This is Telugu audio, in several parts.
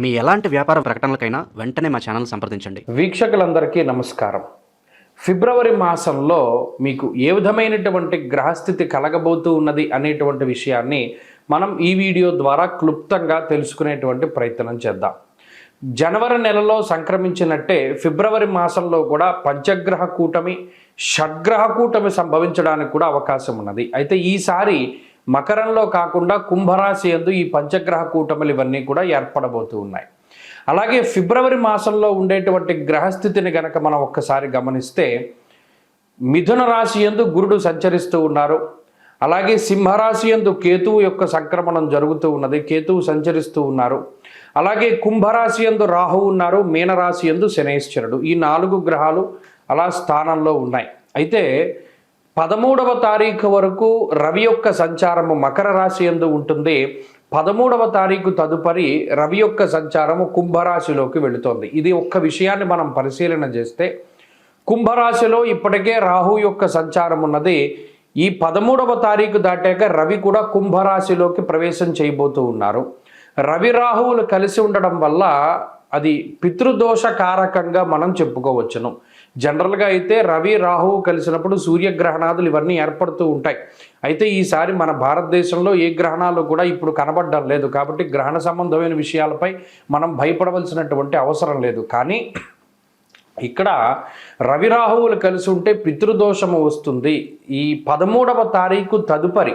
మీ ఎలాంటి వ్యాపార ప్రకటనలకైనా వెంటనే మా ఛానల్ సంప్రదించండి. వీక్షకులందరికీ నమస్కారం. ఫిబ్రవరి మాసంలో మీకు ఏ విధమైనటువంటి గ్రహస్థితి కలగబోతూ ఉన్నది అనేటువంటి విషయాన్ని మనం ఈ వీడియో ద్వారా క్లుప్తంగా తెలుసుకునేటువంటి ప్రయత్నం చేద్దాం. జనవరి నెలలో సంక్రమించినట్టే ఫిబ్రవరి మాసంలో కూడా పంచగ్రహ కూటమి షడ్గ్రహ కూటమి సంభవించడానికి కూడా అవకాశం ఉన్నది. అయితే ఈసారి మకరంలో కాకుండా కుంభరాశి ఎందు ఈ పంచగ్రహ కూటములు ఇవన్నీ కూడా ఏర్పడబోతూ ఉన్నాయి. అలాగే ఫిబ్రవరి మాసంలో ఉండేటువంటి గ్రహస్థితిని గనక మనం ఒక్కసారి గమనిస్తే మిథున రాశి ఎందు గురుడు సంచరిస్తూ ఉన్నారు. అలాగే సింహరాశి ఎందు కేతువు యొక్క సంక్రమణం జరుగుతూ ఉన్నది కేతువు సంచరిస్తూ ఉన్నారు. అలాగే కుంభరాశి ఎందు రాహు ఉన్నారు మీనరాశి ఎందు శనేశ్వరుడు. ఈ నాలుగు గ్రహాలు అలా స్థానంలో ఉన్నాయి. అయితే పదమూడవ తారీఖు వరకు రవి యొక్క సంచారము మకర రాశి ఎందు ఉంటుంది. పదమూడవ తారీఖు తదుపరి రవి యొక్క సంచారము కుంభరాశిలోకి వెళుతోంది. ఇది ఒక్క విషయాన్ని మనం పరిశీలన చేస్తే కుంభరాశిలో ఇప్పటికే రాహు యొక్క సంచారం ఉన్నది. ఈ పదమూడవ తారీఖు దాటాక రవి కూడా కుంభరాశిలోకి ప్రవేశం చేయబోతూ ఉన్నారు. రవి రాహువులు కలిసి ఉండడం వల్ల అది పితృదోష కారకంగా మనం చెప్పుకోవచ్చును. జనరల్గా అయితే రవి రాహువు కలిసినప్పుడు సూర్యగ్రహణాదులు ఇవన్నీ ఏర్పడుతూ ఉంటాయి. అయితే ఈసారి మన భారతదేశంలో ఏ గ్రహణాలు కూడా ఇప్పుడు కనబడడం లేదు. కాబట్టి గ్రహణ సంబంధమైన విషయాలపై మనం భయపడవలసినటువంటి అవసరం లేదు. కానీ ఇక్కడ రవి రాహువులు కలిసి ఉంటే పితృదోషము వస్తుంది. ఈ పదమూడవ తారీఖు తదుపరి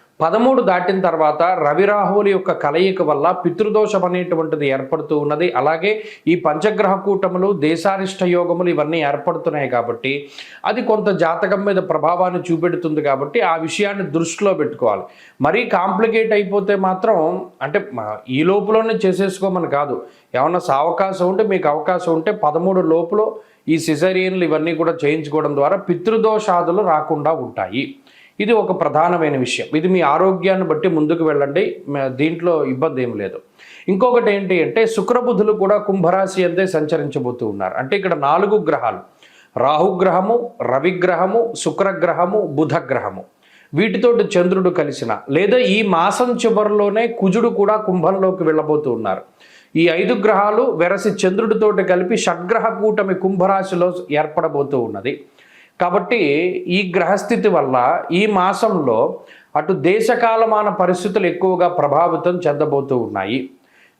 పదమూడు దాటిన తర్వాత రవి రాహువుల యొక్క కలయిక వల్ల పితృదోషం అనేటువంటిది ఏర్పడుతూ ఉన్నది. అలాగే ఈ పంచగ్రహ కూటములు దేశారిష్ట యోగములు ఇవన్నీ ఏర్పడుతున్నాయి కాబట్టి అది కొంత జాతకం మీద ప్రభావాన్ని చూపెడుతుంది కాబట్టి ఆ విషయాన్ని దృష్టిలో పెట్టుకోవాలి. మరీ కాంప్లికేట్ అయిపోతే మాత్రం అంటే ఈ లోపులోనే చేసేసుకోమని కాదు. ఏమన్నా అవకాశం ఉంటే మీకు అవకాశం ఉంటే పదమూడు లోపులో ఈ సిజరియన్లు ఇవన్నీ కూడా చేయించుకోవడం ద్వారా పితృదోషాదులు రాకుండా ఉంటాయి. ఇది ఒక ప్రధానమైన విషయం. ఇది మీ ఆరోగ్యాన్ని బట్టి ముందుకు వెళ్ళండి. దీంట్లో ఇబ్బంది ఏం లేదు. ఇంకొకటి ఏంటి అంటే శుక్రబుధులు కూడా కుంభరాశి అంతే సంచరించబోతూ ఉన్నారు. అంటే ఇక్కడ నాలుగు గ్రహాలు. రాహుగ్రహము రవిగ్రహము శుక్రగ్రహము బుధగ్రహము. వీటితోటి చంద్రుడు కలిసిన లేదా ఈ మాసం చివరిలోనే కుజుడు కూడా కుంభంలోకి వెళ్ళబోతూ ఉన్నారు. ఈ ఐదు గ్రహాలు వెరసి చంద్రుడితోటి కలిపి షడ్గ్రహ కూటమి కుంభరాశిలో ఏర్పడబోతూ ఉన్నది. కాబట్టి ఈ గ్రహస్థితి వల్ల ఈ మాసంలో అటు దేశకాలమాన పరిస్థితులు ఎక్కువగా ప్రభావితం చెందబోతూ ఉన్నాయి.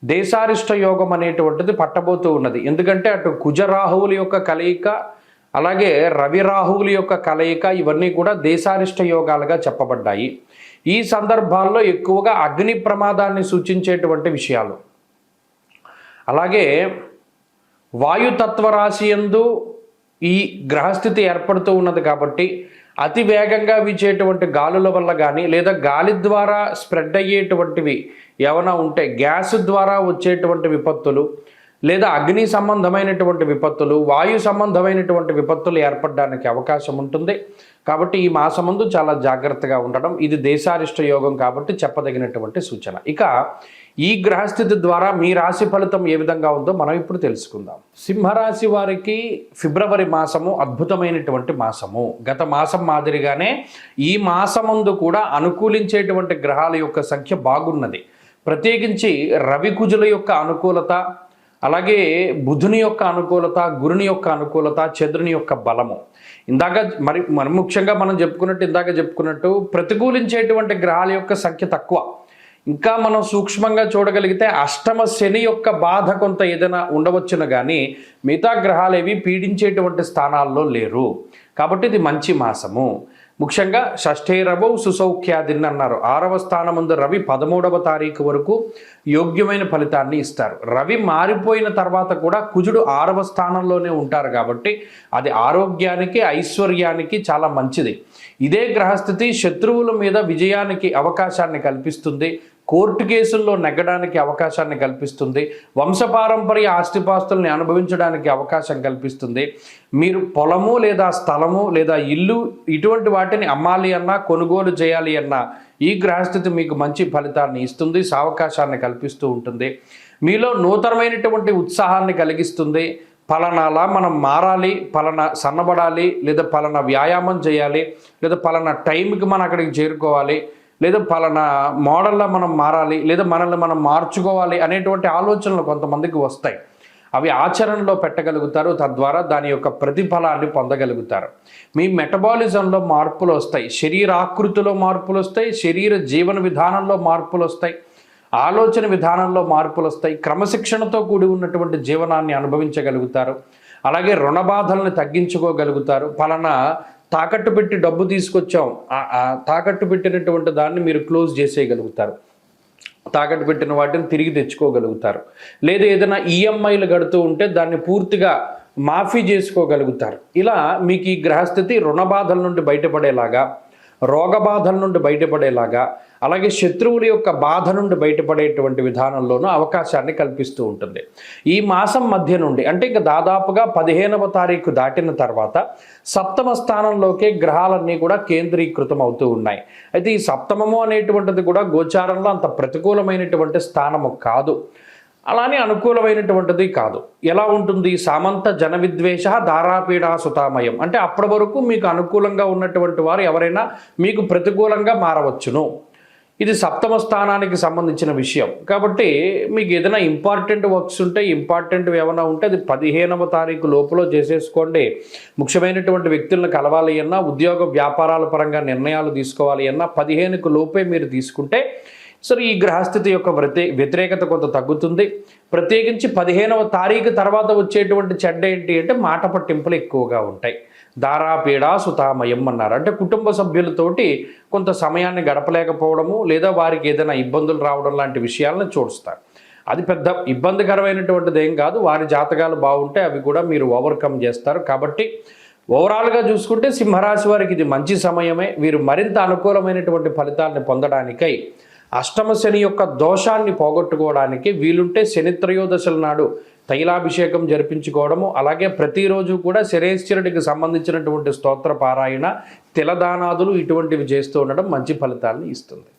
దేశారిష్ట యోగం అనేటువంటిది పట్టబోతూ ఉన్నది. ఎందుకంటే అటు కుజరాహువుల యొక్క కలయిక అలాగే రవి రాహువుల యొక్క కలయిక ఇవన్నీ కూడా దేశారిష్ట యోగాలుగా చెప్పబడ్డాయి. ఈ సందర్భాల్లో ఎక్కువగా అగ్ని ప్రమాదాన్ని సూచించేటువంటి విషయాలు. అలాగే వాయుతత్వ రాశి యందు ఈ గ్రహస్థితి ఏర్పడుతూ ఉన్నది కాబట్టి అతి వేగంగా వీచేటువంటి గాలుల వల్ల కానీ లేదా గాలి ద్వారా స్ప్రెడ్ అయ్యేటువంటివి ఏమైనా ఉంటే గ్యాస్ ద్వారా వచ్చేటువంటి విపత్తులు లేదా అగ్ని సంబంధమైనటువంటి విపత్తులు వాయు సంబంధమైనటువంటి విపత్తులు ఏర్పడడానికి అవకాశం ఉంటుంది. కాబట్టి ఈ మాసమందు చాలా జాగ్రత్తగా ఉండడం ఇది దేశారిష్ట యోగం కాబట్టి చెప్పదగినటువంటి సూచన. ఇక ఈ గ్రహస్థితి ద్వారా మీ రాశి ఫలితం ఏ విధంగా ఉందో మనం ఇప్పుడు తెలుసుకుందాం. సింహరాశి వారికి ఫిబ్రవరి మాసము అద్భుతమైనటువంటి మాసము. గత మాసం మాదిరిగానే ఈ మాసమందు కూడా అనుకూలించేటువంటి గ్రహాల యొక్క సంఖ్య బాగున్నది. ప్రత్యేకించి రవి కుజుల యొక్క అనుకూలత అలాగే బుధుని యొక్క అనుకూలత గురుని యొక్క అనుకూలత చంద్రుని యొక్క బలము. ఇందాక మరి మరి ముఖ్యంగా మనం చెప్పుకున్నట్టు ఇందాక చెప్పుకున్నట్టు ప్రతికూలించేటువంటి గ్రహాల యొక్క సంఖ్య తక్కువ. ఇంకా మనం సూక్ష్మంగా చూడగలిగితే అష్టమ శని యొక్క బాధ కొంత ఏదైనా ఉండవచ్చును కానీ మిగతా గ్రహాలు ఏవి పీడించేటువంటి స్థానాల్లో లేరు. కాబట్టి ఇది మంచి మాసము. ముఖ్యంగా షష్ఠే రవౌ సుసౌఖ్యాదిన్ అన్నారు. ఆరవ స్థానముందు రవి పదమూడవ తారీఖు వరకు యోగ్యమైన ఫలితాన్ని ఇస్తారు. రవి మారిపోయిన తర్వాత కూడా కుజుడు ఆరవ స్థానంలోనే ఉంటారు కాబట్టి అది ఆరోగ్యానికి ఐశ్వర్యానికి చాలా మంచిది. ఇదే గ్రహస్థితి శత్రువుల మీద విజయానికి అవకాశాన్ని కల్పిస్తుంది. కోర్టు కేసుల్లో నెగ్గడానికి అవకాశాన్ని కల్పిస్తుంది. వంశపారంపర్య ఆస్తిపాస్తుల్ని అనుభవించడానికి అవకాశం కల్పిస్తుంది. మీరు పొలము లేదా స్థలము లేదా ఇల్లు ఇటువంటి వాటిని అమ్మాలి అన్నా కొనుగోలు చేయాలి అన్నా ఈ గ్రహస్థితి మీకు మంచి ఫలితాన్ని ఇస్తుంది సావకాశాన్ని కల్పిస్తూ ఉంటుంది. మీలో నూతనమైనటువంటి ఉత్సాహాన్ని కలిగిస్తుంది. పలానాలా మనం మారాలి పలానా సన్నబడాలి లేదా పలానా వ్యాయామం చేయాలి లేదా పలానా టైంకి మనం అక్కడికి చేరుకోవాలి. లేదా పలానా మోడల్లో మనం మారాలి లేదా మనల్ని మనం మార్చుకోవాలి అనేటువంటి ఆలోచనలు కొంతమందికి వస్తాయి. అవి ఆచరణలో పెట్టగలుగుతారు తద్వారా దాని యొక్క ప్రతిఫలాన్ని పొందగలుగుతారు. మీ మెటబాలిజంలో మార్పులు వస్తాయి. శరీర ఆకృతిలో మార్పులు వస్తాయి శరీర జీవన విధానంలో మార్పులు వస్తాయి ఆలోచన విధానంలో మార్పులు వస్తాయి క్రమశిక్షణతో కూడి ఉన్నటువంటి జీవనాన్ని అనుభవించగలుగుతారు. అలాగే రుణ బాధలను తగ్గించుకోగలుగుతారు. పలానా తాకట్టు పెట్టి డబ్బు తీసుకొచ్చాం. ఆ- తాకట్టు పెట్టినటువంటి దాన్ని మీరు క్లోజ్ చేసేయగలుగుతారు. తాకట్టు పెట్టిన వాటిని తిరిగి తెచ్చుకోగలుగుతారు. లేదా ఏదైనా ఈఎంఐలు కడుతూ ఉంటే దాన్ని పూర్తిగా మాఫీ చేసుకోగలుగుతారు. ఇలా మీకు ఈ గ్రహస్థితి రుణ బాధల నుండి బయటపడేలాగా రోగ బాధల నుండి బయటపడేలాగా అలాగే శత్రువుల యొక్క బాధ నుండి బయటపడేటువంటి విధానంలోనూ అవకాశాన్ని కల్పిస్తూ ఉంటుంది. ఈ మాసం మధ్య నుండి అంటే ఇంకా దాదాపుగా పదిహేనవ తారీఖు దాటిన తర్వాత సప్తమ స్థానంలోకే గ్రహాలన్నీ కూడా కేంద్రీకృతం అవుతూ ఉన్నాయి. అయితే ఈ సప్తమము అనేటువంటిది కూడా గోచారంలో అంత ప్రతికూలమైనటువంటి స్థానము కాదు. అలానే అనుకూలమైనటువంటిది కాదు. ఎలా ఉంటుంది? సామంత జన విద్వేష ధారాపీడా సుతామయం అంటే అప్పటి వరకు మీకు అనుకూలంగా ఉన్నటువంటి వారు ఎవరైనా మీకు ప్రతికూలంగా మారవచ్చును. ఇది సప్తమ స్థానానికి సంబంధించిన విషయం. కాబట్టి మీకు ఏదైనా ఇంపార్టెంట్ వర్క్స్ ఉంటే ఇంపార్టెంట్ ఏమైనా ఉంటే అది పదిహేనవ తారీఖు లోపల చేసేసుకోండి. ముఖ్యమైనటువంటి వ్యక్తులను కలవాలి అన్నా ఉద్యోగ వ్యాపారాల పరంగా నిర్ణయాలు తీసుకోవాలి అన్నా పదిహేనుకు లోపే మీరు తీసుకుంటే సరే ఈ గ్రహస్థితి యొక్క వ్యతి వ్యతిరేకత కొంత తగ్గుతుంది. ప్రత్యేకించి పదిహేనవ తారీఖు తర్వాత వచ్చేటువంటి చెడ్డ ఏంటి అంటే మాట పట్టింపులు ఎక్కువగా ఉంటాయి. దారాపీడ సుతామయం అన్నారు. అంటే కుటుంబ సభ్యులతోటి కొంత సమయాన్ని గడపలేకపోవడము లేదా వారికి ఏదైనా ఇబ్బందులు రావడం లాంటి విషయాలను చూస్తారు అది పెద్ద ఇబ్బందికరమైనటువంటిది ఏం కాదు. వారి జాతకాలు బాగుంటే అవి కూడా మీరు ఓవర్కమ్ చేస్తారు. కాబట్టి ఓవరాల్గా చూసుకుంటే సింహరాశి వారికి ఇది మంచి సమయమే. వీరు మరింత అనుకూలమైనటువంటి ఫలితాలను పొందడానికై అష్టమ శని యొక్క దోషాన్ని పోగొట్టుకోవడానికి వీలుంటే శని త్రయోదశల నాడు తైలాభిషేకం జరిపించుకోవడము అలాగే ప్రతిరోజు కూడా శరేశ్వరుడికి సంబంధించినటువంటి స్తోత్ర పారాయణ తిలదానాదులు ఇటువంటివి చేస్తూ ఉండడం మంచి ఫలితాలను ఇస్తుంది.